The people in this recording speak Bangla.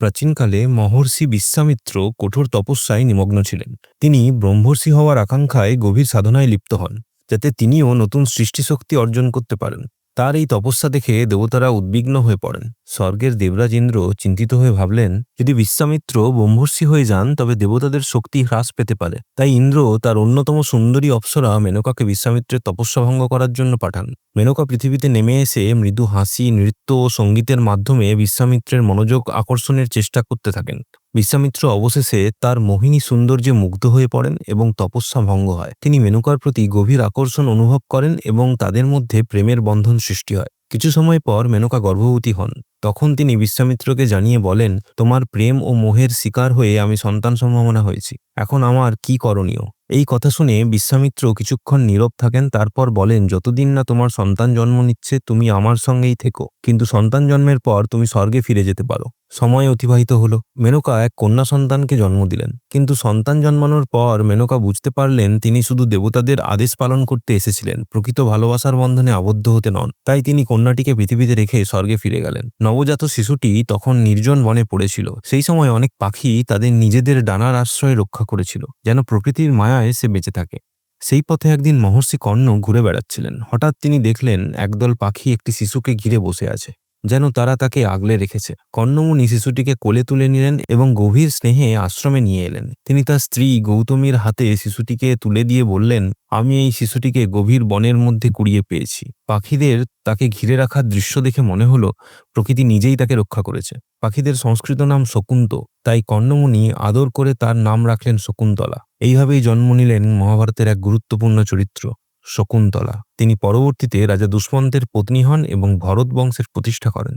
প্রাচীনকালে মহর্ষি বিশ্বামিত্র কঠোর তপস্যায় নিমগ্ন ছিলেন। তিনি ব্রহ্মর্ষি হওয়ার আকাঙ্ক্ষায় গভীর সাধনায় লিপ্ত হন, যাতে তিনিও নতুন সৃষ্টিশক্তি অর্জন করতে পারেন। তার এই তপস্যা দেখে দেবতারা উদ্বিগ্ন হয়ে পড়েন। স্বর্গের দেবরাজ ইন্দ্র চিন্তিত হয়ে ভাবলেন, যদি বিশ্বামিত্র ব্রহ্মর্ষি হয়ে যান, তবে দেবতাদের শক্তি হ্রাস পেতে পারে। তাই ইন্দ্র তার অন্যতম সুন্দরী অপ্সরা মেনকাকে বিশ্বামিত্রের তপস্যা ভঙ্গ করার জন্য পাঠান। মেনকা পৃথিবীতে নেমে এসে মৃদু হাসি, নৃত্য ও সঙ্গীতের মাধ্যমে বিশ্বামিত্রের মনোযোগ আকর্ষণের চেষ্টা করতে থাকেন। বিশ্বামিত্র অবশেষে তার মোহিনী সৌন্দর্যে মুগ্ধ হয়ে পড়েন এবং তপস্যা ভঙ্গ হয়। তিনি মেনকার প্রতি গভীর আকর্ষণ অনুভব করেন এবং তাদের মধ্যে প্রেমের বন্ধন সৃষ্টি হয়। কিছু সময় পর মেনকা গর্ভবতী হন। তখন তিনি বিশ্বামিত্রকে জানিয়ে বলেন, তোমার প্রেম ও মোহের শিকার হয়ে আমি সন্তান সম্ভাবনা হয়েছি। এখন আমার কি করণীয়? এই কথা শুনে বিশ্বামিত্র কিছুক্ষণ নীরব থাকেন, তারপর বলেন, যতদিন না তোমার সন্তান জন্ম নিচ্ছে, তুমি আমার সঙ্গেই থেকো। কিন্তু সন্তান জন্মের পর তুমি স্বর্গে ফিরে যেতে পারো। সময় অতিবাহিত হলো। মেনকা এক কন্যা সন্তানকে জন্ম দিলেন। কিন্তু সন্তান জন্মানোর পর মেনকা বুঝতে পারলেন তিনি শুধু দেবতাদের আদেশ পালন করতে এসেছিলেন। প্রকৃত ভালোবাসার বন্ধনে আবদ্ধ হতে নন। তাই তিনি কন্যাটিকে পৃথিবীতে রেখে স্বর্গে ফিরে গেলেন। নবজাত শিশুটি তখন নির্জন বনে পড়েছিল। সেই সময় অনেক পাখি তাদের নিজেদের ডানার আশ্রয়ে রক্ষা করেছিল, যেন প্রকৃতির মায়ায় সে বেঁচে থাকে। সেই পথে একদিন মহর্ষি কর্ণ ঘুরে বেড়াচ্ছিলেন। হঠাৎ তিনি দেখলেন একদল পাখি একটি শিশুকে ঘিরে বসে আছে। যেন তারা তাকে আগলে রেখেছে। কর্ণমুনি শিশুটিকে কোলে তুলে নিলেন এবং গভীর স্নেহে আশ্রমে নিয়ে এলেন। তিনি তার স্ত্রী গৌতমীর হাতে শিশুটিকে তুলে দিয়ে বললেন, আমি এই শিশুটিকে গভীর বনের মধ্যে কুড়িয়ে পেয়েছি। পাখিদের তাকে ঘিরে রাখার দৃশ্য দেখে মনে হলো, প্রকৃতি নিজেই তাকে রক্ষা করেছে। পাখিদের সংস্কৃত নাম শকুন্ত, তাই কর্ণমুনি আদর করে তার নাম রাখলেন শকুন্তলা। এইভাবেই জন্ম নিলেন মহাভারতের এক গুরুত্বপূর্ণ চরিত্র। শকুন্তলা। তিনি পরবর্তীতে রাজা দুষ্মন্তের পত্নী হন এবং ভরত বংশের প্রতিষ্ঠা করেন।